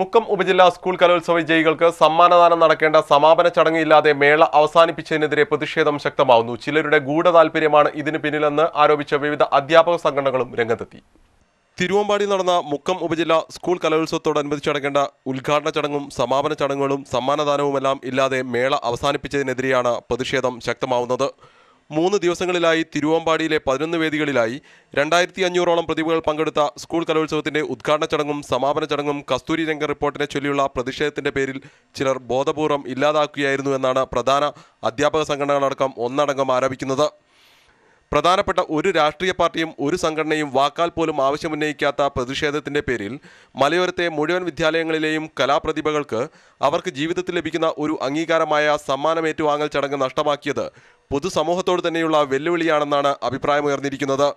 മുക്കം ഉപജില്ലാ സ്കൂൾ കലോത്സവ വിജയികൾക്ക് സമ്മാനദാനം നടക്കേണ്ട സമാപന ചടങ്ങില്ലാതെ മേള അവസാനിപ്പിച്ചതിനെതിരെ പ്രതിഷേധം ശക്തമാവുന്നു. ചിലരുടെ ഗൂഢതാൽപര്യമാണ് ഇതിന് പിന്നിലെന്ന് ആരോപിച്ച വിവിധ അധ്യാപക സംഘടനകളും രംഗത്തെത്തി. തിരുവമ്പാടി നടന്ന മുക്കം ഉപജില്ല സ്കൂൾ കലോത്സവത്തോടനുബന്ധിച്ച് നടക്കേണ്ട ഉദ്ഘാടന ചടങ്ങും സമാപന ചടങ്ങുകളും സമ്മാനദാനവുമെല്ലാം ഇല്ലാതെ മേള അവസാനിപ്പിച്ചതിനെതിരെയാണ് പ്രതിഷേധം ശക്തമാവുന്നത്. മൂന്ന് ദിവസങ്ങളിലായി തിരുവമ്പാടിയിലെ പതിനൊന്ന് വേദികളിലായി രണ്ടായിരത്തി അഞ്ഞൂറോളം പ്രതിഭകൾ പങ്കെടുത്ത സ്കൂൾ കലോത്സവത്തിന്റെ ഉദ്ഘാടന ചടങ്ങും സമാപന ചടങ്ങും കസ്തൂരി രംഗ റിപ്പോർട്ടിനെ ചൊല്ലിയുള്ള പ്രതിഷേധത്തിന്റെ പേരിൽ ചിലർ ബോധപൂർവം ഇല്ലാതാക്കുകയായിരുന്നു എന്നാണ് പ്രധാന അധ്യാപക സംഘടനകളടക്കം ഒന്നടങ്കം ആരോപിക്കുന്നത്. പ്രധാനപ്പെട്ട ഒരു രാഷ്ട്രീയ പാർട്ടിയും ഒരു സംഘടനയും വാക്കാൽ പോലും ആവശ്യമുന്നയിക്കാത്ത പ്രതിഷേധത്തിന്റെ പേരിൽ മലയോരത്തെ മുഴുവൻ വിദ്യാലയങ്ങളിലെയും കലാപ്രതിഭകൾക്ക് അവർക്ക് ജീവിതത്തിൽ ലഭിക്കുന്ന ഒരു അംഗീകാരമായ സമ്മാനമേറ്റുവാങ്ങൽ ചടങ്ങ് നഷ്ടമാക്കിയത് പൊതുസമൂഹത്തോട് തന്നെയുള്ള വെല്ലുവിളിയാണെന്നാണ് അഭിപ്രായമുയർന്നിരിക്കുന്നത്.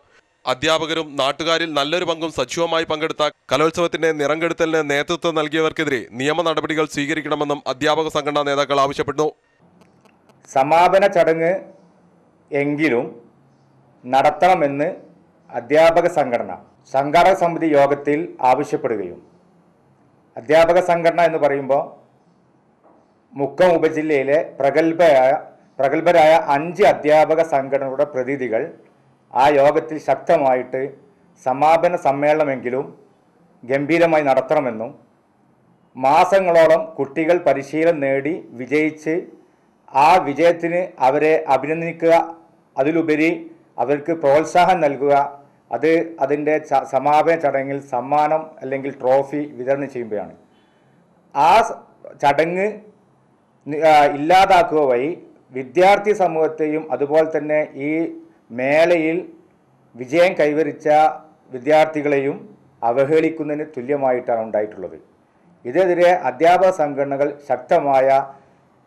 അധ്യാപകരും നാട്ടുകാരിൽ നല്ലൊരു പങ്കും സജീവമായി പങ്കെടുത്ത കലോത്സവത്തിന്റെ നിറംകെടുത്തലിന് നേതൃത്വം നൽകിയവർക്കെതിരെ നിയമ നടപടികൾ സ്വീകരിക്കണമെന്നും അധ്യാപക സംഘടനാ നേതാക്കൾ ആവശ്യപ്പെട്ടു. സമാപന ചടങ്ങ് എങ്കിലും നടത്തണമെന്ന് അധ്യാപക സംഘടന സംഘാടക സമിതി യോഗത്തിൽ ആവശ്യപ്പെടുകയും. അധ്യാപക സംഘടന എന്ന് പറയുമ്പോൾ മുക്കം ഉപജില്ലയിലെ പ്രഗത്ഭയായ പ്രഗത്ഭരായ അഞ്ച് അധ്യാപക സംഘടനകളുടെ പ്രതിനിധികൾ ആ യോഗത്തിൽ ശക്തമായിട്ട് സമാപന സമ്മേളനമെങ്കിലും ഗംഭീരമായി നടത്തണമെന്നും മാസങ്ങളോളം കുട്ടികൾ പരിശീലനം നേടി വിജയിച്ച് ആ വിജയത്തിന് അവരെ അഭിനന്ദിക്കുക അതിലുപരി അവർക്ക് പ്രോത്സാഹനം നൽകുക. അത് അതിന്റെ സമാപന ചടങ്ങിൽ സമ്മാനം അല്ലെങ്കിൽ ട്രോഫി വിതരണം ചെയ്യുമ്പോഴാണ്. ആ ചടങ്ങ് ഇല്ലാതാക്കുക വഴി വിദ്യാർത്ഥി സമൂഹത്തെയും അതുപോലെ തന്നെ ഈ മേളയിൽ വിജയം കൈവരിച്ച വിദ്യാർത്ഥികളെയും അവഹേളിക്കുന്നതിന് തുല്യമായിട്ടാണ് ഉണ്ടായിട്ടുള്ളത്. ഇതിനെതിരെ അധ്യാപക സംഘടനകൾ ശക്തമായ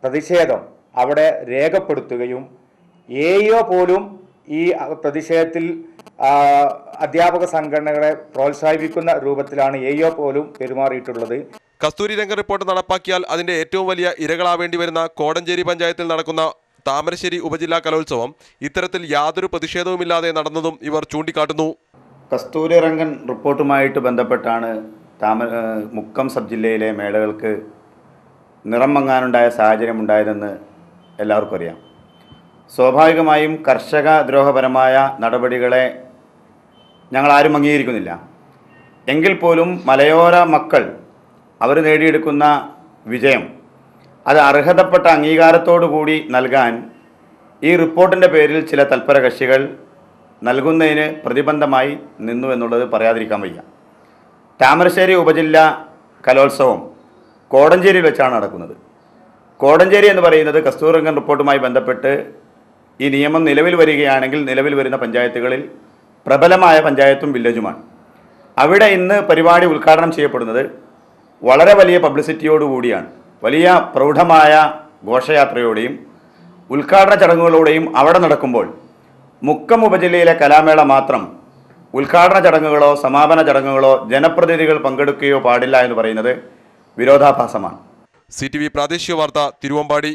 പ്രതിഷേധം അവിടെ രേഖപ്പെടുത്തുകയും എ പോലും ഈ പ്രതിഷേധത്തിൽ അധ്യാപക സംഘടനകളെ പ്രോത്സാഹിപ്പിക്കുന്ന രൂപത്തിലാണ് എയോ പോലും പെരുമാറിയിട്ടുള്ളത്. കസ്തൂരി രംഗ റിപ്പോർട്ട് നടപ്പാക്കിയാൽ അതിന്റെ ഏറ്റവും വലിയ ഇരകളാവേണ്ടി വരുന്ന കോടഞ്ചേരി പഞ്ചായത്തിൽ നടക്കുന്ന താമരശ്ശേരി ഉപജില്ലാ കലോത്സവം ഇത്തരത്തിൽ യാതൊരു പ്രതിഷേധവുമില്ലാതെ നടന്നതും ഇവർ ചൂണ്ടിക്കാട്ടുന്നു. കസ്തൂരി രംഗൻ റിപ്പോർട്ടുമായിട്ട് ബന്ധപ്പെട്ടാണ് താമ മുക്കം സബ് ജില്ലയിലെ മേളകൾക്ക് നിറം മങ്ങാനുണ്ടായ സാഹചര്യം ഉണ്ടായതെന്ന് എല്ലാവർക്കും അറിയാം. സ്വാഭാവികമായും കർഷക ദ്രോഹപരമായ നടപടികളെ ഞങ്ങൾ ആരും അംഗീകരിക്കുന്നില്ല. എങ്കിൽ പോലും മലയോര മക്കൾ അവർ നേടിയെടുക്കുന്ന വിജയം അത് അർഹതപ്പെട്ട അംഗീകാരത്തോടു കൂടി നൽകാൻ ഈ റിപ്പോർട്ടിന്റെ പേരിൽ ചില തൽപര കക്ഷികൾ നൽകുന്നതിന് പ്രതിബന്ധമായി നിന്നു എന്നുള്ളത് പറയാതിരിക്കാൻ വയ്യ. താമരശ്ശേരി ഉപജില്ല കലോത്സവം കോടഞ്ചേരിയിൽ വെച്ചാണ് നടക്കുന്നത്. കോടഞ്ചേരി എന്ന് പറയുന്നത് കസ്തൂരംഗൻ റിപ്പോർട്ടുമായി ബന്ധപ്പെട്ട് ഈ നിയമം നിലവിൽ വരികയാണെങ്കിൽ നിലവിൽ വരുന്ന പഞ്ചായത്തുകളിൽ പ്രബലമായ പഞ്ചായത്തും വില്ലേജുമാണ്. അവിടെ ഇന്ന് പരിപാടി ഉദ്ഘാടനം ചെയ്യപ്പെടുന്നത് വളരെ വലിയ പബ്ലിസിറ്റിയോടുകൂടിയാണ് വലിയ പ്രൗഢമായ ഘോഷയാത്രയോടെയും ഉദ്ഘാടന ചടങ്ങുകളോടെയും അവിടെ നടക്കുമ്പോൾ മുക്കം ഉപജില്ലയിലെ കലാമേള മാത്രം ഉദ്ഘാടന ചടങ്ങുകളോ സമാപന ചടങ്ങുകളോ ജനപ്രതിനിധികൾ പങ്കെടുക്കുകയോ പാടില്ല എന്ന് പറയുന്നത് വിരോധാഭാസമാണ്. സി പ്രാദേശിക വാർത്ത തിരുവമ്പാടി.